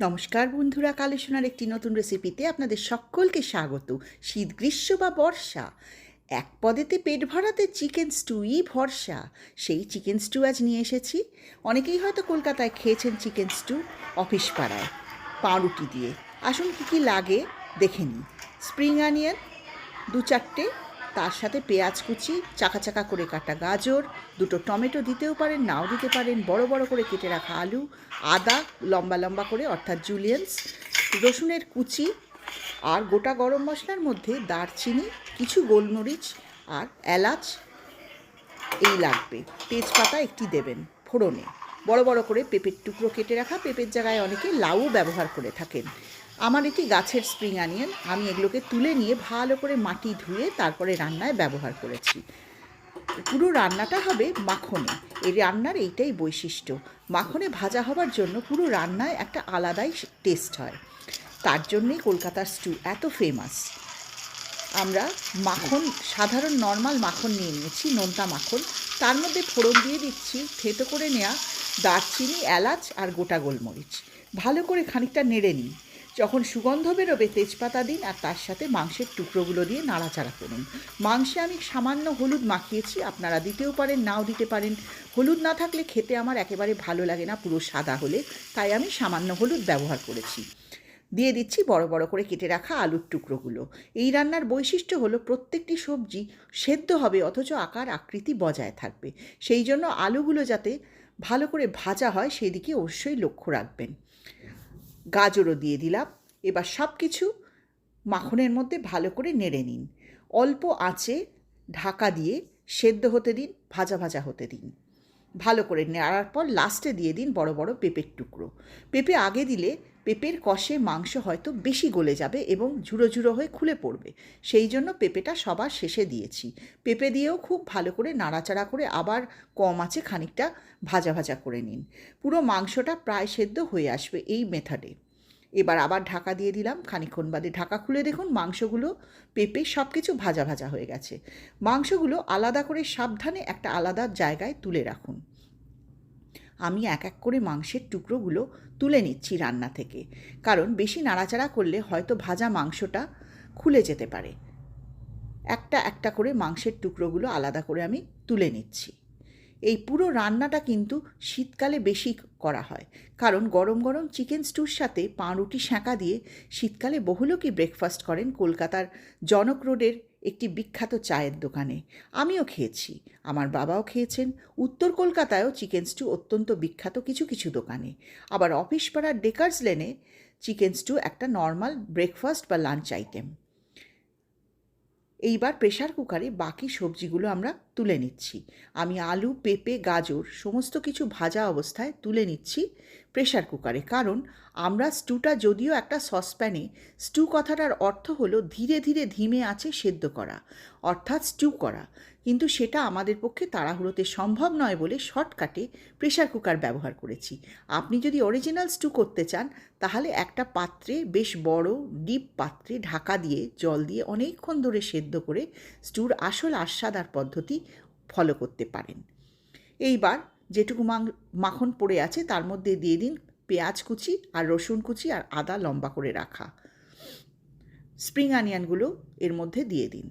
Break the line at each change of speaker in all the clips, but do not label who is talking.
নমস্কার বন্ধুরা কালে শোনার একটি নতুন রেসিপিতে আপনাদের সকলকে স্বাগত। শীত গ্রীষ্ম বা বর্ষা, এক পদেতে পেট ভরাতে চিকেন স্টুই ভরসা। সেই চিকেন স্টু আজ নিয়ে এসেছি। অনেকেই হয়তো কলকাতায় খেয়েছেন চিকেন স্টু অফিস পাড়ায়। পাউরুটি দিয়ে। আসুন কী কী লাগে, দেখে নিই। স্প্রিং অনিয়ন দু চারটে তার সাথে পেঁয়াজ কুচি, চাকা চাকা করে কাটা গাজর, দুটো টমেটো দিতেও পারেন, নাও দিতে পারেন, বড় বড় করে কেটে রাখা আলু, আদা, লম্বা লম্বা করে, অর্থাৎ জুলিয়েন্স রসুনের কুচি আর গোটা গরম মশলার মধ্যে দারচিনি, কিছু গোলমরিচ আর এলাচ এই লাগবে। তেজপাতা একটি দেবেন ফোড়নে। বড় বড় করে পেঁপের টুকরো কেটে রাখা। পেঁপের জায়গায় অনেকে লাউ ব্যবহার করে থাকেন। আমার এটি গাছের স্প্রিং আনিয়ন আমি এগুলোকে তুলে নিয়ে ভালো করে মাটি ধুয়ে তারপরে রান্নায় ব্যবহার করেছি। পুরো রান্নাটা হবে মাখনে। এই রান্নার এইটাই বৈশিষ্ট্য। মাখনে ভাজা হবার জন্য পুরো রান্নায় একটা আলাদাই টেস্ট হয়। তার জন্যেই কলকাতার স্টু এত ফেমাস আমরা মাখন, সাধারণ নর্মাল মাখন নিয়ে নিয়েছি, নোনতা মাখন। তার মধ্যে ফোড়ন দিয়ে দিচ্ছি, থেতো করে নেওয়া দারচিনি, এলাচ আর গোটা গোলমরিচ। ভালো করে খানিকটা নেড়ে নিই। যখন সুগন্ধ বেরোবে তেজপাতা দিন আর তার সাথে মাংসের টুকরোগুলো দিয়ে নাড়াচাড়া করুন। মাংসে আমি সামান্য হলুদ মাখিয়েছি, আপনারা দিতেও পারেন, নাও দিতে পারেন। হলুদ না থাকলে খেতে আমার একেবারে ভালো লাগে না, পুরো সাদা হলে, তাই আমি সামান্য হলুদ ব্যবহার করেছি। দিয়ে দিচ্ছি বড় বড় করে কেটে রাখা আলুর টুকরোগুলো। এই রান্নার বৈশিষ্ট্য হলো প্রত্যেকটি সবজি সেদ্ধ হবে, অথচ আকার আকৃতি বজায় থাকবে। সেই জন্য আলুগুলো যাতে ভালো করে ভাজা হয় সেই দিকে অবশ্যই লক্ষ্য রাখবেন। গাজরও দিয়ে দিলাম। এবার সব কিছু মাখনের মধ্যে ভালো করে নেড়ে নিন। অল্প আঁচে ঢাকা দিয়ে সেদ্ধ হতে দিন, ভাজা ভাজা হতে দিন। ভালো করে নেড়ার পর লাস্টে দিয়ে দিন বড় বড় পেঁপের টুকরো। পেঁপে আগে দিলে পেঁপের কষে মাংস হয়তো বেশি গলে যাবে এবং ঝুড়ো ঝুড়ো হয়ে খুলে পড়বে। সেই জন্য পেঁপেটা সবার শেষে দিয়েছি। পেঁপে দিয়েও খুব ভালো করে নাড়াচাড়া করে আবার কম আছে খানিকটা ভাজা ভাজা করে নিন। পুরো মাংসটা প্রায় সেদ্ধ হয়ে আসবে এই মেথডে এবার আবার ঢাকা দিয়ে দিলাম। খানিক্ষণ বাদে ঢাকা খুলে দেখুন, মাংসগুলো পেঁপে সব কিছু ভাজা ভাজা হয়ে গেছে। মাংসগুলো আলাদা করে সাবধানে একটা আলাদা জায়গায় তুলে রাখুন। আমি এক এক করে মাংসের টুকরোগুলো তুলে নিচ্ছি রান্না থেকে। কারণ বেশি নাড়াচাড়া করলে হয়তো ভাজা মাংসটা খুলে যেতে পারে। একটা একটা করে মাংসের টুকরোগুলো আলাদা করে আমি তুলে নিচ্ছি। এই পুরো রান্নাটা কিন্তু শীতকালে বেশি করা হয়। কারণ গরম গরম চিকেন স্টুর সাথে পাউরুটি শাঁকা দিয়ে শীতকালে বহু লোকই ব্রেকফাস্ট করেন কলকাতার জনক রোডের একটি বিখ্যাত চায়ের দোকানে। আমিও খেয়েছি। আমার বাবাও খেয়েছেন। উত্তর কলকাতায়ও চিকেন স্টু অত্যন্ত বিখ্যাত কিছু কিছু দোকানে। আবার অফিস পাড়ার ডেকার্স লেনে চিকেন স্টু একটা নর্মাল ব্রেকফাস্ট বা লাঞ্চ আইটেম এইবার প্রেশার কুকারে বাকি সবজিগুলো আমরা তুলে নিচ্ছি। আমি আলু, পেঁপে, গাজর, সমস্ত কিছু ভাজা অবস্থায় তুলে নিচ্ছি। প্রেশার কুকারে কারণ আমরা স্টুটা যদিও একটা সসপ্যানে স্টু কথাটার অর্থ হলো ধীরে ধীরে ধিমে আছে সেদ্ধ করা, অর্থাৎ স্টু করা। কিন্তু সেটা আমাদের পক্ষে তাড়াহুড়োতে সম্ভব নয় বলে শর্টকাটে প্রেশার কুকার ব্যবহার করেছি। আপনি যদি অরিজিনাল স্টু করতে চান, তাহলে একটা পাত্রে, বেশ বড় ডিপ পাত্রে ঢাকা দিয়ে, জল দিয়ে অনেকক্ষণ ধরে সেদ্ধ করে স্টুর আসল আস্বাদার পদ্ধতি ফলো করতে পারেন। এইবার যেটুকু মাখন পড়ে আছে তার মধ্যে দিয়ে দিন পেঁয়াজ কুচি আর রসুন কুচি আর আদা লম্বা করে রাখা। স্প্রিং অনিয়নগুলো এর মধ্যে দিয়ে দিন।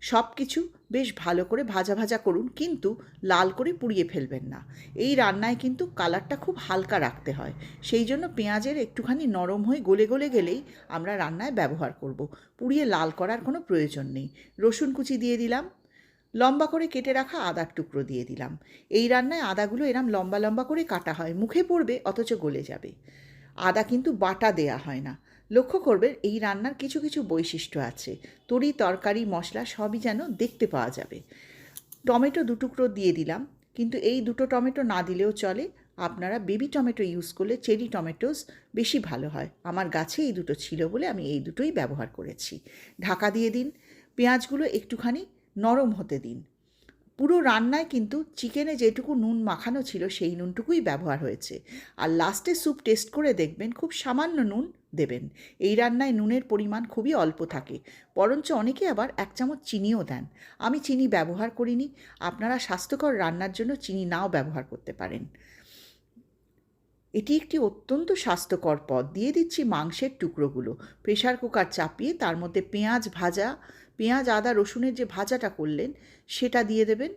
সব কিছু বেশ ভালো করে ভাজা ভাজা করুন, কিন্তু লাল করে পুড়িয়ে ফেলবেন না। এই রান্নায় কিন্তু কালারটা খুব হালকা রাখতে হয়। সেই জন্য পেঁয়াজের একটুখানি নরম হয়ে গলে গলে গেলেই আমরা রান্নায় ব্যবহার করব। পুড়িয়ে লাল করার কোনো প্রয়োজন নেই। রসুন কুচি দিয়ে দিলাম লম্বা করে কেটে রাখা আদার টুকরো দিয়ে দিলাম। এই রান্নায় আদাগুলো এরম লম্বা লম্বা করে কাটা হয়, মুখে পড়বে, অথচ গলে যাবে। আদা কিন্তু বাটা দেয়া হয় না। লক্ষ্য করবেন, এই রান্নার কিছু কিছু বৈশিষ্ট্য আছে। তরি, তরকারি, মশলা সবই যেন দেখতে পাওয়া যাবে। টমেটো দুটুকরো দিয়ে দিলাম, কিন্তু এই দুটো টমেটো না দিলেও চলে। আপনারা বেবি টমেটো ইউজ করলে চেরি টমেটোস বেশি ভালো হয়। আমার গাছে এই দুটো ছিল বলে আমি এই দুটোই ব্যবহার করেছি। ঢাকা দিয়ে দিন। পেঁয়াজগুলো একটুখানি নরম হতে দিন। পুরো রান্নায় কিন্তু চিকেনে যেটুকু নুন মাখানো ছিল, সেই নুনটুকুই ব্যবহার হয়েছে। আর লাস্টে স্যুপ টেস্ট করে দেখবেন, খুব সামান্য নুন দেবেন। এই রান্নায় নুনের পরিমাণ খুবই অল্প থাকে। বরঞ্চ অনেকে আবার এক চামচ চিনিও দেন। আমি চিনি ব্যবহার করিনি। আপনারা স্বাস্থ্যকর রান্নার জন্য চিনি নাও ব্যবহার করতে পারেন। এটি একটি অত্যন্ত স্বাস্থ্যকর পদ। দিয়ে দিচ্ছি মাংসের টুকরোগুলো। প্রেশার কুকার চাপিয়ে তার মধ্যে পেঁয়াজ ভাজা, পেঁয়াজ, আদা, রসুনের যে ভাজাটা করলেন, সেটা দিয়ে দেবেন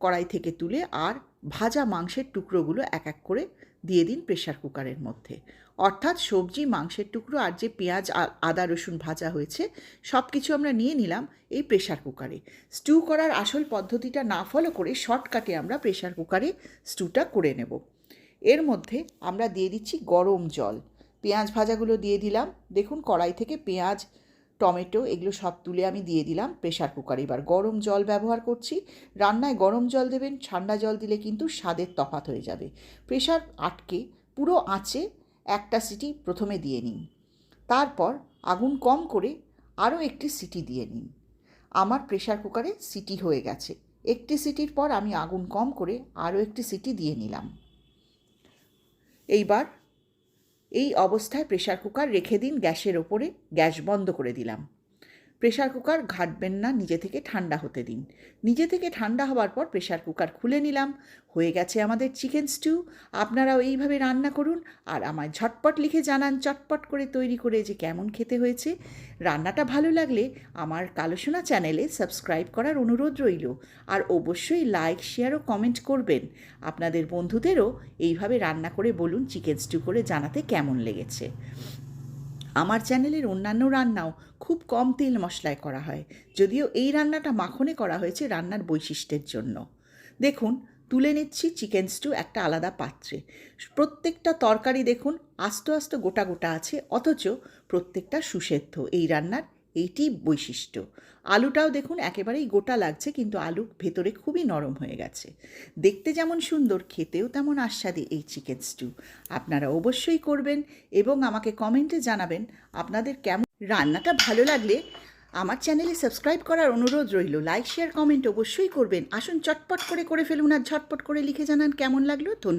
কড়াই থেকে তুলে আর ভাজা মাংসের টুকরোগুলো এক এক করে দিয়ে দিন প্রেশার কুকারের মধ্যে। অর্থাৎ সবজি, মাংসের টুকরো আর যে পেঁয়াজ আদা, রসুন ভাজা হয়েছে সব কিছু আমরা নিয়ে নিলাম এই প্রেশার কুকারে। স্টু করার আসল পদ্ধতিটা না ফলো করে শর্টকাটে আমরা প্রেশার কুকারে স্টুটা করে নেব। এর মধ্যে আমরা দিয়ে দিচ্ছি গরম জল। পেঁয়াজ ভাজাগুলো দিয়ে দিলাম। দেখুন, কড়াই থেকে পেঁয়াজ, টমেটো এগুলো সব তুলে আমি দিয়ে দিলাম প্রেশার কুকারে। এবার গরম জল ব্যবহার করছি। রান্নায় গরম জল দেবেন, ঠান্ডা জল দিলে কিন্তু স্বাদের তফাত হয়ে যাবে। প্রেশার আটকে পুরো আঁচে একটা সিটি প্রথমে দিয়ে নিন। তারপর আগুন কম করে আরও একটি সিটি দিয়ে নিন। আমার প্রেশার কুকারে সিটি হয়ে গেছে। একটি সিটির পর আমি আগুন কম করে আরও একটি সিটি দিয়ে নিলাম। এইবার এই অবস্থায় প্রেশার কুকার রেখে দিন গ্যাসের ওপরে গ্যাস বন্ধ করে দিলাম। প্রেশার কুকার ঘাটবেন না, নিজে থেকে ঠান্ডা হতে দিন। নিজে থেকে ঠান্ডা হওয়ার পর প্রেশার কুকার খুলে নিলাম। হয়ে গেছে আমাদের চিকেন স্টু। আপনারাও এইভাবে রান্না করুন আর আমায় ঝটপট লিখে জানান, চটপট করে তৈরি করে যে কেমন খেতে হয়েছে। রান্নাটা ভালো লাগলে আমার কালোসোনা চ্যানেলে সাবস্ক্রাইব করার অনুরোধ রইল। আর অবশ্যই লাইক, শেয়ার ও কমেন্ট করবেন। আপনাদের বন্ধুদেরও এইভাবে রান্না করে বলুন, চিকেন স্টু করে জানাতে কেমন লেগেছে। আমার চ্যানেলের অন্যান্য রান্নাও খুব কম তেল মশলায় করা হয়, যদিও এই রান্নাটা মাখনে করা হয়েছে রান্নার বৈশিষ্ট্যের জন্য। দেখুন, তুলে নিচ্ছি চিকেন স্টু একটা আলাদা পাত্রে। প্রত্যেকটা তরকারি দেখুন আস্ত আস্ত গোটা গোটা আছে, অথচ প্রত্যেকটা সুসেদ্ধ। এই রান্নার এইটি বৈশিষ্ট্য। আলুটাও দেখুন একেবারেই গোটা লাগছে, কিন্তু আলু ভেতরে খুবই নরম হয়ে গেছে। দেখতে যেমন সুন্দর, খেতেও তেমন আস্বাদে এই চিকেন স্টু। আপনারা অবশ্যই করবেন এবং আমাকে কমেন্টে জানাবেন আপনাদের কেমন রান্নাটা ভালো লাগলে। আমার চ্যানেলে সাবস্ক্রাইব করার অনুরোধ রইল। লাইক, শেয়ার, কমেন্ট অবশ্যই করবেন। আসুন চটপট করে করে ফেলুন আর ঝটপট করে লিখে জানান কেমন লাগল। ধন্যবাদ।